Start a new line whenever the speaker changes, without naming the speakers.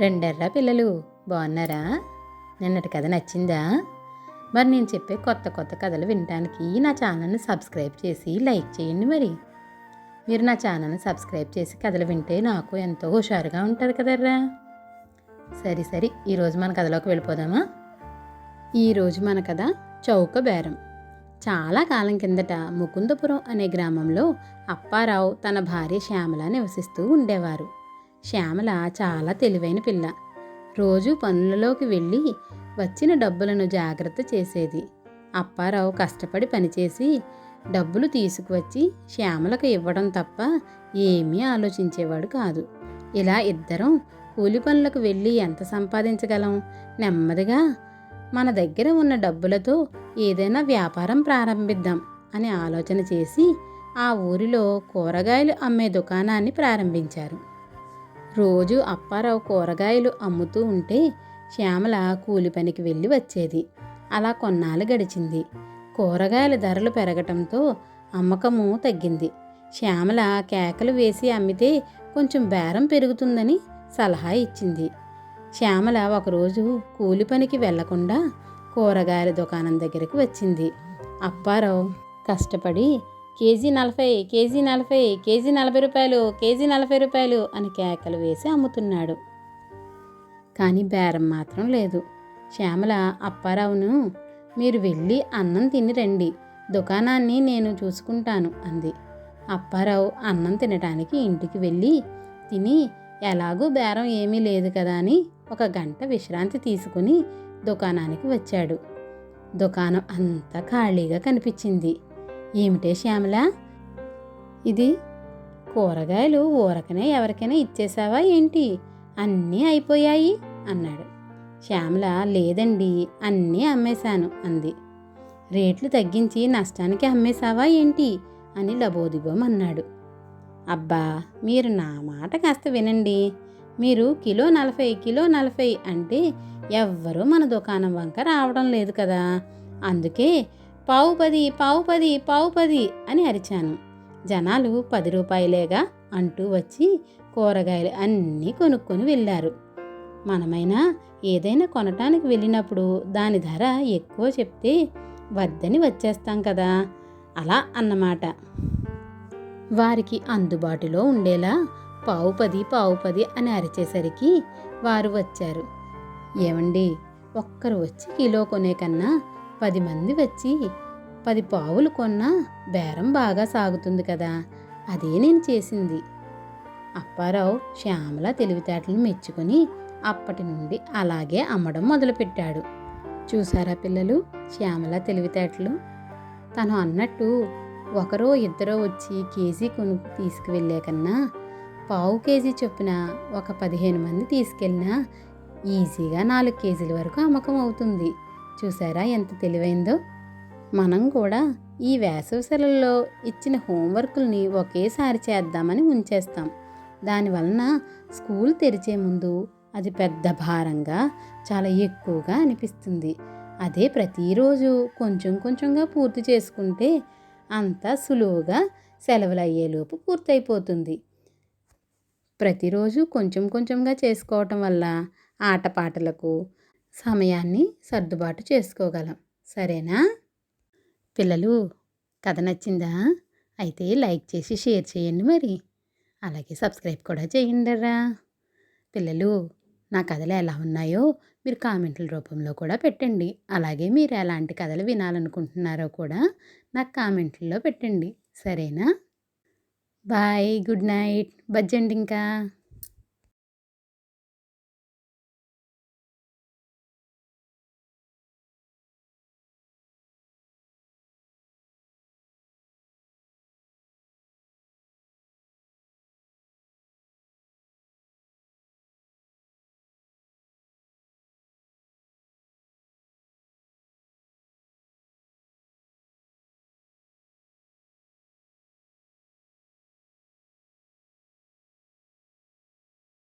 రెండెర్రా పిల్లలు బాగున్నారా? నిన్నటి కథ నచ్చిందా? మరి నేను చెప్పే కొత్త కొత్త కథలు వినడానికి నా ఛానల్ని సబ్స్క్రైబ్ చేసి లైక్ చేయండి మరి. మీరు నా ఛానల్ని సబ్స్క్రైబ్ చేసి కథలు వింటే నాకు ఎంతో హుషారుగా ఉంటుంది కదర్రా? సరే సరే ఈరోజు మన కథలోకి వెళ్ళిపోదామా? ఈరోజు మన కథ చౌక బేరం. చాలా కాలం కిందట ముకుందపురం అనే గ్రామంలో అప్పారావు తన భార్య శ్యామల నివసిస్తూ ఉండేవారు. శ్యామల చాలా తెలివైన పిల్ల. రోజు పనులలోకి వెళ్ళి వచ్చిన డబ్బులను జాగ్రత్త చేసేది. అప్పారావు కష్టపడి పనిచేసి డబ్బులు తీసుకువచ్చి శ్యామలకు ఇవ్వడం తప్ప ఏమీ ఆలోచించేవాడు కాదు. ఇలా ఇద్దరం కూలి పనులకు వెళ్ళి ఎంత సంపాదించగలం? నెమ్మదిగా మన దగ్గర ఉన్న డబ్బులతో ఏదైనా వ్యాపారం ప్రారంభిద్దాం అని ఆలోచన చేసి ఆ ఊరిలో కూరగాయలు అమ్మే దుకాణాన్ని ప్రారంభించారు. రోజు అప్పారావు కూరగాయలు అమ్ముతూ ఉంటే శ్యామల కూలి పనికి వెళ్ళి వచ్చేది. అలా కొన్నాళ్ళు గడిచింది. కూరగాయల ధరలు పెరగటంతో అమ్మకము తగ్గింది. శ్యామల కేకలు వేసి అమ్మితే కొంచెం బేరం పెరుగుతుందని సలహా ఇచ్చింది. శ్యామల ఒకరోజు కూలి పనికి వెళ్ళకుండా కూరగాయల దుకాణం దగ్గరికి వచ్చింది. అప్పారావు కష్టపడి కేజీ నలభై కేజీ నలభై కేజీ నలభై రూపాయలు కేజీ నలభై రూపాయలు అని కేకలు వేసి అమ్ముతున్నాడు. కానీ బేరం మాత్రం లేదు. శ్యామల అప్పారావును మీరు వెళ్ళి అన్నం తిని రండి. దుకాణాన్ని నేను చూసుకుంటాను అంది. అప్పారావు అన్నం తినటానికి ఇంటికి వెళ్ళి తిని ఎలాగూ బేరం ఏమీ లేదు కదా అని ఒక గంట విశ్రాంతి తీసుకుని దుకాణానికి వచ్చాడు. దుకాణం అంతా ఖాళీగా కనిపించింది. ఏమిటే శ్యామల? ఇది కూరగాయలు ఊరకనే ఎవరికైనా ఇచ్చేసావా ఏంటి? అన్నీ అయిపోయాయి అన్నాడు. శ్యామల లేదండి అన్నీ అమ్మేశాను అంది. రేట్లు తగ్గించి నష్టానికి అమ్మేశావా ఏంటి? అని లబోదిబోం అన్నాడు. అబ్బా మీరు నా మాట కాస్త వినండి. మీరు కిలో నలభై కిలో నలభై అంటే ఎవ్వరూ మన దుకాణం వంక రావడం లేదు కదా. అందుకే పావు పది పావు పది పావు పది అని అరిచాను. జనాలు పది రూపాయలేగా అంటూ వచ్చి కూరగాయలు అన్నీ కొనుక్కొని వెళ్ళారు. మనమైనా ఏదైనా కొనటానికి వెళ్ళినప్పుడు దాని ధర ఎక్కువ చెప్తే వద్దని వచ్చేస్తాం కదా అలా అన్నమాట. వారికి అందుబాటులో ఉండేలా పావు పది పావు పది అని అరిచేసరికి వారు వచ్చారు. ఏమండి ఒక్కరు వచ్చి కిలో కొనే కన్నా పది మంది వచ్చి పది పావులు కొన్నా బేరం బాగా సాగుతుంది కదా అదే నేను చేసింది. అప్పారావు శ్యామల తెలివితేటలు మెచ్చుకొని అప్పటి నుండి అలాగే అమ్మడం మొదలుపెట్టాడు. చూసారా పిల్లలు శ్యామల తెలివితేటలు? తను అన్నట్టు ఒకరో ఇద్దరో వచ్చి కేజీ కొనుక్కు తీసుకువెళ్ళే కన్నా పావు కేజీ చొప్పున ఒక పదిహేను మంది తీసుకెళ్ళినా ఈజీగా నాలుగు కేజీల వరకు అమ్మకం అవుతుంది. చూసారా ఎంత తెలివైందో? మనం కూడా ఈ వేసవి సెలవుల్లో ఇచ్చిన హోంవర్కుల్ని ఒకేసారి చేద్దామని ఉంచేస్తాం. దానివలన స్కూల్ తెరిచే ముందు అది పెద్ద భారంగా చాలా ఎక్కువగా అనిపిస్తుంది. అదే ప్రతిరోజు కొంచెం కొంచెంగా పూర్తి చేసుకుంటే అంత సులువుగా సెలవులు అయ్యేలోపు పూర్తయిపోతుంది. ప్రతిరోజు కొంచెం కొంచెంగా చేసుకోవటం వల్ల ఆటపాటలకు సమయాన్ని సర్దుబాటు చేసుకోగలం. సరేనా? పిల్లలు కథ నచ్చిందా? అయితే లైక్ చేసి షేర్ చేయండి మరి. అలాగే సబ్స్క్రైబ్ కూడా చేయండిరా పిల్లలు నా కథలు ఎలా ఉన్నాయో మీరు కామెంట్ల రూపంలో కూడా పెట్టండి. అలాగే మీరు ఎలాంటి కథలు వినాలనుకుంటున్నారో కూడా నాకు కామెంట్లలో పెట్టండి. సరేనా? Bye good night. బజ్జండి ఇంకా.